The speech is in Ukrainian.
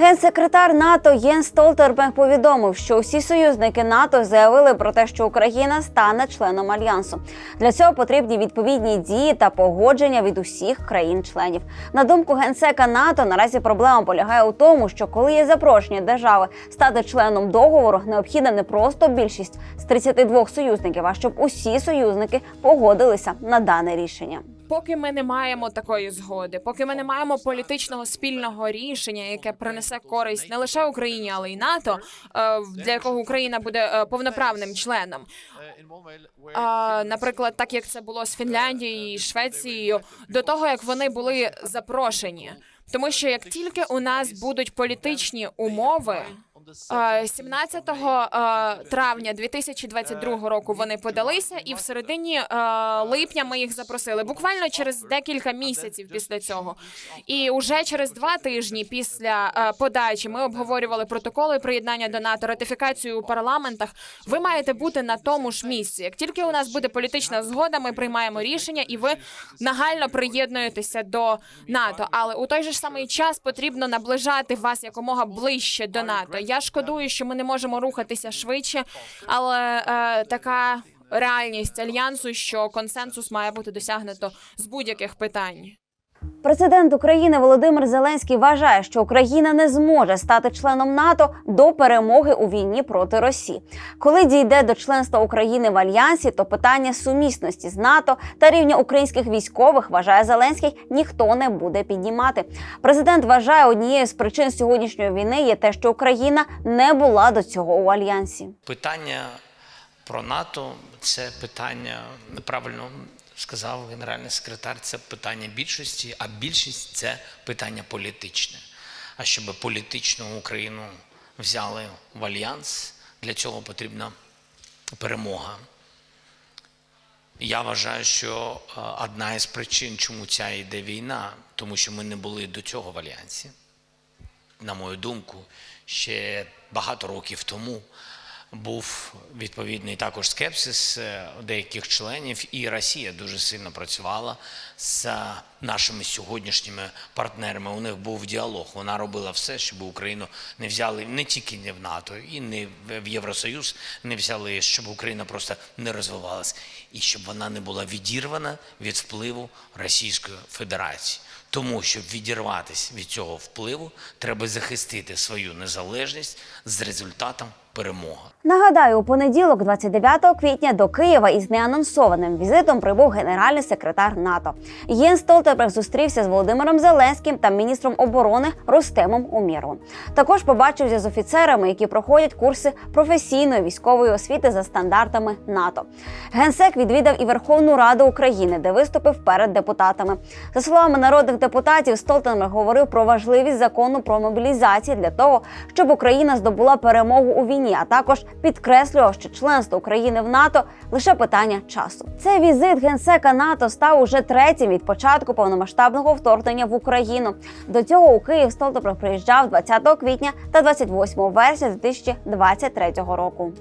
Генсекретар НАТО Єн Столтерберг повідомив, що усі союзники НАТО заявили про те, що Україна стане членом альянсу. Для цього потрібні відповідні дії та погодження від усіх країн-членів. На думку генсека НАТО, наразі проблема полягає у тому, що коли є запрошення держави стати членом договору, необхідна не просто більшість з 32 союзників, а щоб усі союзники погодилися на дане рішення. Поки ми не маємо такої згоди, поки ми не маємо політичного спільного рішення, яке принесе користь не лише Україні, але й НАТО, е, для якого Україна буде е, повноправним членом. Наприклад, так як це було з Фінляндією і Швецією, до того як вони були запрошені. Тому що як тільки у нас будуть політичні умови. Е, 17 е, травня 2022 року вони подалися, і в середині е, липня ми їх запросили. Буквально через декілька місяців після цього. І уже через два тижні після е, подачі ми обговорювали протоколи приєднання до НАТО, ратифікацію у парламентах. Ви маєте бути на тому ж місці. Як тільки у нас буде політична згода, ми приймаємо рішення, і ви нагально приєднуєтеся до НАТО. Але у той же ж самий час потрібно наближати вас якомога ближче до НАТО. Я шкодую, що ми не можемо рухатися швидше, але е, така реальність альянсу, що консенсус має бути досягнуто з будь-яких питань. Президент України Володимир Зеленський вважає, що Україна не зможе стати членом НАТО до перемоги у війні проти Росії. Коли дійде до членства України в альянсі, то питання сумісності з НАТО та рівня українських військових вважає Зеленський ніхто не буде піднімати. Президент вважає однією з причин сьогоднішньої війни є те, що Україна не була до цього у альянсі. Питання про НАТО це питання неправильно сказав генеральний секретар. Це питання більшості, а більшість це питання політичне. А щоб політичну Україну взяли в альянс, для цього потрібна перемога. Я вважаю, що е, одна із причин, чому ця йде війна, тому що ми не були до цього в альянсі на мою думку, ще багато років тому був відповідний також скепсис е, деяких членів, і Росія дуже сильно працювала з нашими сьогоднішніми партнерами. У них був діалог. Вона робила все, щоб Україну не взяли не тільки не в НАТО, і не в Євросоюз не взяли, щоб Україна просто не розвивалась, і щоб вона не була відірвана від впливу Російської Федерації. Тому, щоб відірватися від цього впливу, треба захистити свою незалежність з результатом перемоги. Нагадаю, у понеділок, 29 квітня, до Києва із неанонсованим візитом прибув генеральний секретар НАТО. Єн Столтенберг зустрівся з Володимиром Зеленським та міністром оборони Рустемом Умєровим. Також побачився з офіцерами, які проходять курси професійної військової освіти за стандартами НАТО. Генсек відвідав і Верховну Раду України, де виступив перед депутатами. За словами народних депутатів, Столтенберг говорив про важливість закону про мобілізацію для того, щоб Україна здобула перемогу у війні, а також підкреслював, що членство України в НАТО лише питання часу. Цей візит генсека НАТО став уже третім від початку повномасштабного вторгнення в Україну. До цього у Київ Столтопро приїжджав 20 квітня та 28 вересня 2023 року.